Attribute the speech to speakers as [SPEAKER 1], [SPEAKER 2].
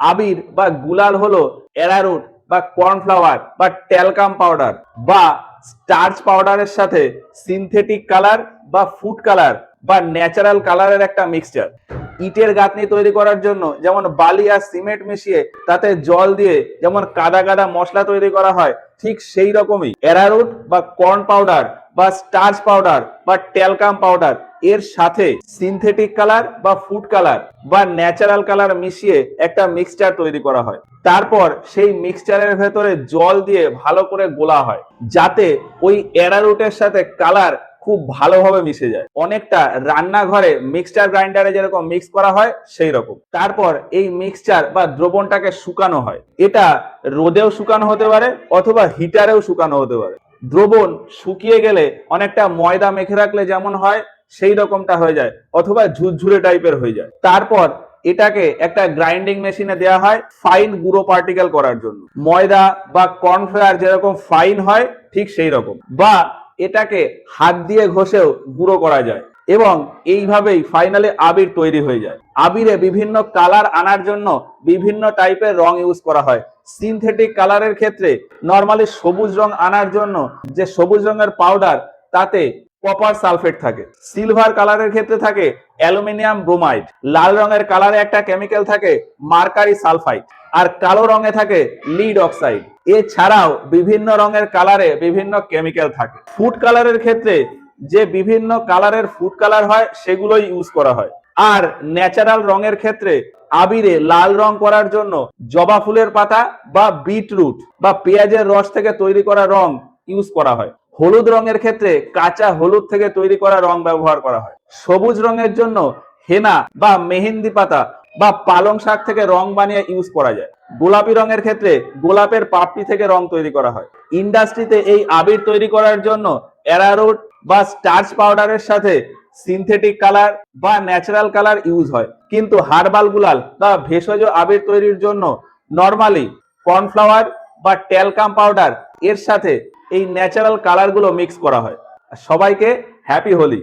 [SPEAKER 1] আবির বা গুলাল হলো অ্যারারুট বা কর্নফ্লাওয়ার বা ট্যালকাম পাউডার বা স্টার্চ পাউডারের সাথে সিনথেটিক কালার বা ফুড কালার বা ন্যাচারাল কালারের একটা মিক্সচার। ইটের গাঁথনি তৈরি করার জন্য যেমন বালি আর সিমেন্ট মিশিয়ে তাতে জল দিয়ে যেমন কাদা কাদা মশলা তৈরি করা হয়, ঠিক সেই রকমই। অ্যারারুট বা কর্ন পাউডার বা স্টার্চ পাউডার বা ট্যালকাম পাউডার এর সাথে সিনথেটিক কালার বা ফুড কালার বা ন্যাচারাল কালার মিশিয়ে একটা মিক্সচার তৈরি করা হয়। তারপর সেই মিক্সচারের ভেতরে জল দিয়ে ভালো করে গোলা হয়, যাতে ওই অ্যারারুটের সাথে কালার খুব ভালোভাবে মিশে যায়। অনেকটা রান্নাঘরে মিক্সচার গ্রাইন্ডারে যেরকম মিক্স করা হয়, সেই রকম। তারপর এই মিক্সচার বা দ্রবণটাকে শুকানো হয়। এটা রোদেও শুকানো হতে পারে অথবা হিটারেও শুকানো হতে পারে। দ্রবণ শুকিয়ে গেলে অনেকটা ময়দা মেখে রাখলে যেমন হয় সেই রকমটা হয়ে যায়, অথবা ঝুরঝুরে টাইপের হয়ে যায়। তারপর এটাকে একটা গ্রাইন্ডিং মেশিনে দেওয়া হয় ফাইন গুঁড়ো পার্টিকেল করার জন্য। ময়দা বা কর্নফ্লাওয়ার যেরকম ফাইন হয়, ঠিক সেই রকম। বা এটাকে হাত দিয়ে ঘষেও গুঁড়ো করা যায় এবং এইভাবেই ফাইনালি আবির তৈরি হয়ে যায়। আবিরে বিভিন্ন কালার আনার জন্য বিভিন্ন টাইপের রং ইউজ করা হয়। সিনথেটিক কালারের ক্ষেত্রে নর্মালি সবুজ রং আনার জন্য যে সবুজ রঙের পাউডার তাতে কপার সালফেট থাকে। সিলভার কালারের ক্ষেত্রে থাকে অ্যালুমিনিয়াম ব্রোমাইড লাল রঙের কালারে একটা কেমিক্যাল থাকে মার্কারি সালফাইড আর কালো রঙে থাকে লিড অক্সাইড এছাড়াও বিভিন্ন রঙের কালারে বিভিন্ন কেমিক্যাল থাকে। ফুড কালারের ক্ষেত্রে যে বিভিন্ন কালারের ফুড কালার হয়, সেগুলোই ইউজ করা হয়। আর ন্যাচারাল রঙের ক্ষেত্রে আবিরে লাল রং করার জন্য জবা ফুলের পাতা বা বিটরুট বা পেঁয়াজের রস থেকে তৈরি করা রং ইউজ করা হয়। হলুদ রঙের ক্ষেত্রে কাঁচা হলুদ থেকে তৈরি করা রং ব্যবহার করা হয়। সবুজ রঙের জন্য হেনা বা মেহেন্দি পাতা বা পালং শাক থেকে রং বানিয়ে ইউজ করা যায়। গোলাপি রঙের ক্ষেত্রে গোলাপের পাপড়ি থেকে রং তৈরি করা হয়। ইন্ডাস্ট্রিতে এই আবির তৈরি করার জন্য অ্যারারুট বা স্টার্চ পাউডারের সাথে সিনথেটিক কালার বা ন্যাচারাল কালার ইউজ হয়। কিন্তু হার্বাল গুলাল বা ভেষজ আবির তৈরির জন্য নর্মালি কর্নফ্লাওয়ার বা ট্যালকাম পাউডার এর সাথে এই ন্যাচারাল কালারগুলো মিক্স করা হয়। সবাইকে হ্যাপি হোলি।